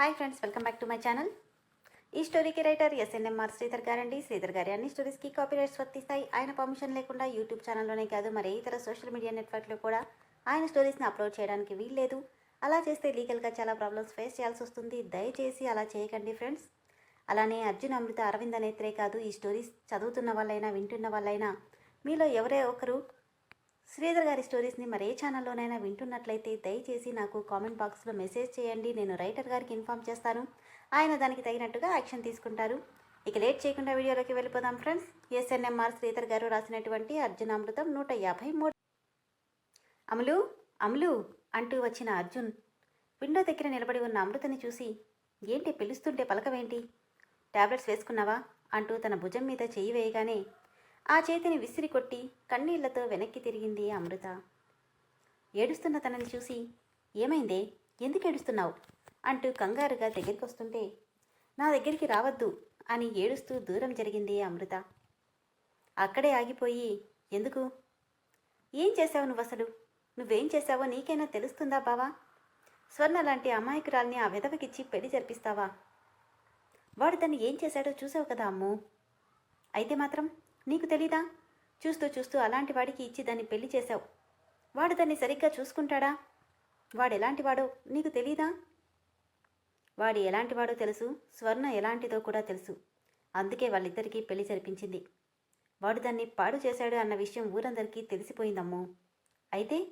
Hi friends welcome back to my channel. ఈ స్టోరీకి writer SNMR Sridhar గారండి. శ్రీధర్ గారి అన్ని స్టోరీస్కి కాపీరైట్స్ వర్తిస్తాయి. ఆయన పర్మిషన్ లేకుండా యూట్యూబ్ ఛానల్లోనే కాదు మరి ఇతర సోషల్ మీడియా నెట్వర్క్లో కూడా ఆయన స్టోరీస్ని అప్లోడ్ చేయడానికి వీల్లేదు. అలా చేస్తే లీగల్గా చాలా ప్రాబ్లమ్స్ ఫేస్ చేయాల్సి వస్తుంది. దయచేసి అలా చేయకండి ఫ్రెండ్స్. అలానే అర్జున్ అమృత అరవింద్ నేత్రే కాదు ఈ స్టోరీస్ చదువుతున్న వాళ్ళైనా వింటున్న వాళ్ళైనా మీలో ఎవరే ఒకరు శ్రీధర్ గారి స్టోరీస్ని మరే ఛానల్లోనైనా వింటున్నట్లయితే దయచేసి నాకు కామెంట్ బాక్స్లో మెసేజ్ చేయండి. నేను రైటర్ గారికి ఇన్ఫామ్ చేస్తాను. ఆయన దానికి తగినట్టుగా యాక్షన్ తీసుకుంటారు. ఇక లేట్ చేయకుండా వీడియోలోకి వెళ్ళిపోదాం ఫ్రెండ్స్. ఎస్ఎన్ఎంఆర్ శ్రీధర్ గారు రాసినటువంటి అర్జునామృతం నూట యాభై మూడు. అమలు అమలు అంటూ వచ్చిన అర్జున్ విండో దగ్గర నిలబడి ఉన్న అమృతని చూసి ఏంటి పిలుస్తుంటే పలకవేంటి? టాబ్లెట్స్ వేసుకున్నావా? అంటూ తన భుజం మీద చెయ్యి వేయగానే ఆ చేతిని విసిరి కొట్టి కన్నీళ్ళతో వెనక్కి తిరిగింది అమృత. ఏడుస్తున్న తనని చూసి ఏమైందే? ఎందుకు ఏడుస్తున్నావు? అంటూ కంగారుగా దగ్గరికి వస్తుంటే నా దగ్గరికి రావద్దు అని ఏడుస్తూ దూరం జరిగింది అమృత. అక్కడే ఆగిపోయి ఎందుకు? ఏం చేశావు నువ్వు అసలు? నువ్వేం చేశావో నీకైనా తెలుస్తుందా బావా? స్వర్ణ లాంటి అమాయకురాల్ని ఆ విధవకిచ్చి పెళ్ళి జరిపిస్తావా? వాడు దాన్ని ఏం చేశాడో చూసావు కదా అమ్ము. అయితే మాత్రం నీకు తెలీదా? చూస్తూ చూస్తూ అలాంటి వాడికి ఇచ్చి దాన్ని పెళ్ళి చేశావు. వాడు దాన్ని సరిగ్గా చూసుకుంటాడా? వాడు ఎలాంటివాడో నీకు తెలీదా? వాడు ఎలాంటివాడో తెలుసు స్వర్ణ ఎలాంటిదో కూడా తెలుసు. అందుకే వాళ్ళిద్దరికీ పెళ్ళి జరిపించింది. వాడు దాన్ని పాడు చేశాడు అన్న విషయం ఊరందరికీ తెలిసిపోయిందమ్మో. అయితే?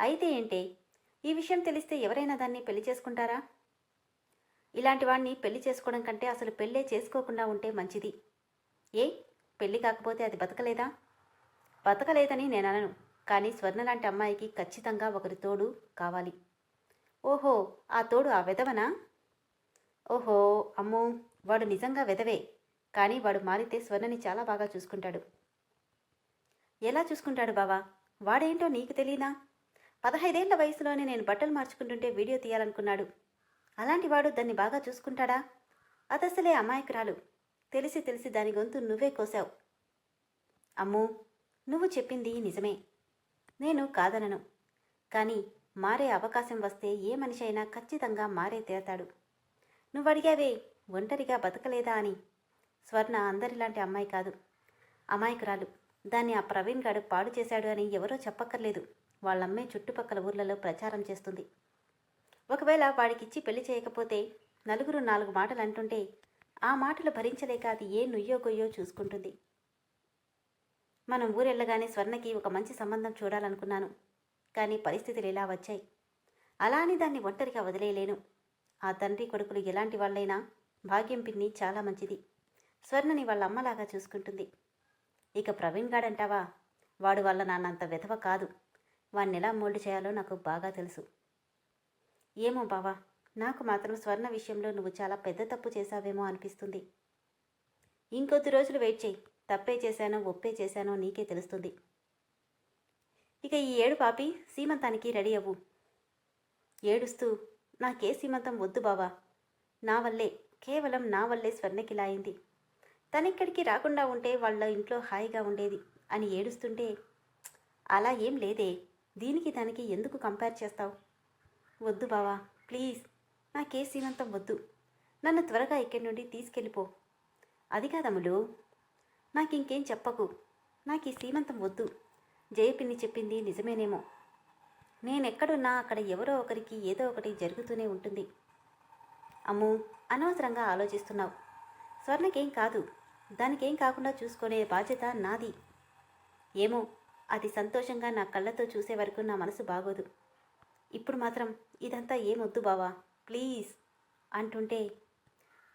అయితే ఏంటే? ఈ విషయం తెలిస్తే ఎవరైనా దాన్ని పెళ్ళి చేసుకుంటారా? ఇలాంటి వాడిని పెళ్ళి చేసుకోవడం కంటే అసలు పెళ్ళే చేసుకోకుండా ఉంటే మంచిది. ఏ? పెళ్ళి కాకపోతే అది బతకలేదా? బతకలేదని నేను అనను. కానీ స్వర్ణ లాంటి అమ్మాయికి ఖచ్చితంగా ఒకరి తోడు కావాలి. ఓహో ఆ తోడు ఆ వెధవనా? ఓహో అమ్మో వాడు నిజంగా వెధవే. కానీ వాడు మారితే స్వర్ణని చాలా బాగా చూసుకుంటాడు. ఎలా చూసుకుంటాడు బావా? వాడేంటో నీకు తెలియదా పదహైదేళ్ళ వయసులోనే నేను బట్టలు మార్చుకుంటుంటే వీడియో తీయాలనుకున్నాడు. అలాంటి వాడు దాన్ని బాగా చూసుకుంటాడా? అదసలే అమాయకురాలు. తెలిసి తెలిసి దాని గొంతు నువ్వే కోసావు. అమ్మూ నువ్వు చెప్పింది నిజమే. నేను కాదనను. కానీ మారే అవకాశం వస్తే ఏ మనిషి అయినా ఖచ్చితంగా మారే తీరతాడు నువ్వు అడిగావే ఒంటరిగా బతకలేదా అని. స్వర్ణ అందరిలాంటి అమ్మాయి కాదు. అమాయకురాలు. దాన్ని ఆ ప్రవీణ్ గాడు పాడు చేశాడు అని ఎవరో చెప్పక్కర్లేదు. వాళ్ళమ్మే చుట్టుపక్కల ఊర్లలో ప్రచారం చేస్తుంది. ఒకవేళ వాడికిచ్చి పెళ్ళి చేయకపోతే నలుగురు నాలుగు మాటలు అంటుంటే ఆ మాటలు భరించలేక అది ఏ నుయ్యో గొయ్యో చూసుకుంటుంది. మనం ఊరెళ్ళగానే స్వర్ణకి ఒక మంచి సంబంధం చూడాలనుకున్నాను. కానీ పరిస్థితులు ఇలా వచ్చాయి? అలా అని దాన్ని ఒంటరిగా వదిలేయలేను. ఆ తండ్రి కొడుకులు ఎలాంటి వాళ్ళైనా భాగ్యం పిన్ని చాలా మంచిది. స్వర్ణని వాళ్ళ అమ్మలాగా చూసుకుంటుంది. ఇక ప్రవీణ్ గాడంటావా? వాడు వల్ల నాన్నంత విధవ కాదు. వాణ్ణి ఎలా మోల్డ్ చేయాలో నాకు బాగా తెలుసు. ఏమో బావా నాకు మాత్రం స్వర్ణ విషయంలో నువ్వు చాలా పెద్ద తప్పు చేశావేమో అనిపిస్తుంది. ఇంకొద్ది రోజులు వెయిట్ చేయి. తప్పే చేశానో ఒప్పే చేశానో నీకే తెలుస్తుంది. ఇక ఈ ఏడు పాపి సీమంతానికి రెడీ అవ్వు. ఏడుస్తూ నాకే సీమంతం వద్దు బావా. నా వల్లే కేవలం నా వల్లే స్వర్ణకిలా అయింది తనిక్కడికి రాకుండా ఉంటే వాళ్ళ ఇంట్లో హాయిగా ఉండేది అని ఏడుస్తుంటే అలా ఏం లేదే. దీనికి దానికి ఎందుకు కంపేర్ చేస్తావు? వద్దు బావా ప్లీజ్ నాకే సీమంతం వద్దు. నన్ను త్వరగా ఇక్కడి నుండి తీసుకెళ్ళిపో. అది కాదమ్ములు నాకు ఇంకేం చెప్పకు. నాకు ఈ సీమంతం వద్దు. జయపిన్ని చెప్పింది నిజమేనేమో. నేనెక్కడున్నా అక్కడ ఎవరో ఒకరికి ఏదో ఒకటి జరుగుతూనే ఉంటుంది. అమ్ము అనవసరంగా ఆలోచిస్తున్నావు. స్వర్ణకేం కాదు. దానికేం కాకుండా చూసుకునే బాధ్యత నాది. ఏమో అది సంతోషంగా నా కళ్ళతో చూసే వరకు నా మనసు బాగోదు. ఇప్పుడు మాత్రం ఇదంతా ఏమొద్దు బావా? ప్లీజ్ అంటుంటే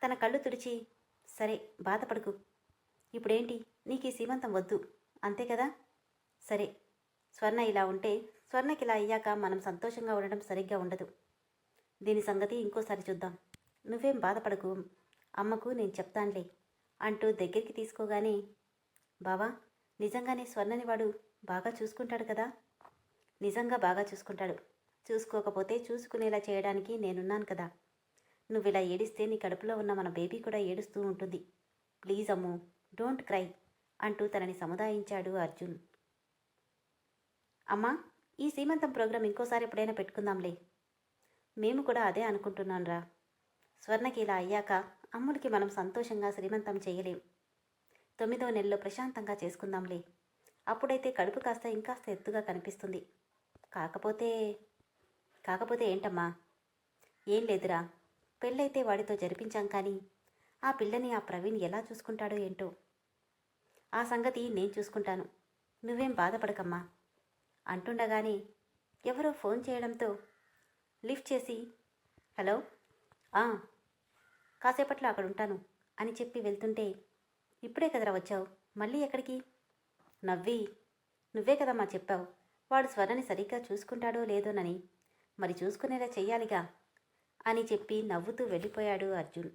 తన కళ్ళు తుడిచి సరే బాధపడకు. ఇప్పుడేంటి? నీకు ఈ సీమంతం వద్దు. అంతే కదా? సరే. స్వర్ణ ఇలా ఉంటే స్వర్ణకి ఇలా అయ్యాక మనం సంతోషంగా ఉండడం సరిగ్గా ఉండదు. దీని సంగతి ఇంకోసారి చూద్దాం. నువ్వేం బాధపడకు. అమ్మకు నేను చెప్తానులే అంటూ దగ్గరికి తీసుకోగానే బావా నిజంగానే స్వర్ణని వాడు బాగా చూసుకుంటాడు కదా? నిజంగా బాగా చూసుకుంటాడు. చూసుకోకపోతే చూసుకునేలా చేయడానికి నేనున్నాను కదా. నువ్వు ఇలా ఏడిస్తే నీ కడుపులో ఉన్న మన బేబీ కూడా ఏడుస్తూ ఉంటుంది. ప్లీజ్ అమ్ము డోంట్ క్రై అంటూ తనని సముదాయించాడు అర్జున్. అమ్మా ఈ సీమంతం ప్రోగ్రాం ఇంకోసారి ఎప్పుడైనా పెట్టుకుందాంలే. మేము కూడా అదే అనుకుంటున్నాను రా స్వర్ణకి ఇలా అయ్యాక అమ్ములకి మనం సంతోషంగా శ్రీమంతం చేయలేం. తొమ్మిదో నెలలో ప్రశాంతంగా చేసుకుందాంలే. అప్పుడైతే కడుపు కాస్త ఇంకాస్త ఎత్తుగా కనిపిస్తుంది. కాకపోతే కాకపోతే ఏంటమ్మా? ఏం లేదురా. పెళ్ళైతే వాడితో జరిపించాం కానీ ఆ పిల్లని ఆ ప్రవీణ్ ఎలా చూసుకుంటాడో ఏంటో? ఆ సంగతి నేను చూసుకుంటాను. నువ్వేం బాధపడకమ్మా. అంటుండగానే ఎవరో ఫోన్ చేయడంతో లిఫ్ట్ చేసి హలో "ఆ, కాసేపట్లో అక్కడ ఉంటాను అని చెప్పి వెళ్తుంటే ఇప్పుడే కదరా వచ్చావు? మళ్ళీ ఎక్కడికి? నవ్వి నువ్వే కదమ్మా చెప్పావు. వాడు స్వరని సరిగ్గా చూసుకుంటాడో లేదోనని మరి చూసుకునేలా చెయ్యాలిగా? అని చెప్పి నవ్వుతూ వెళ్ళిపోయాడు అర్జున్.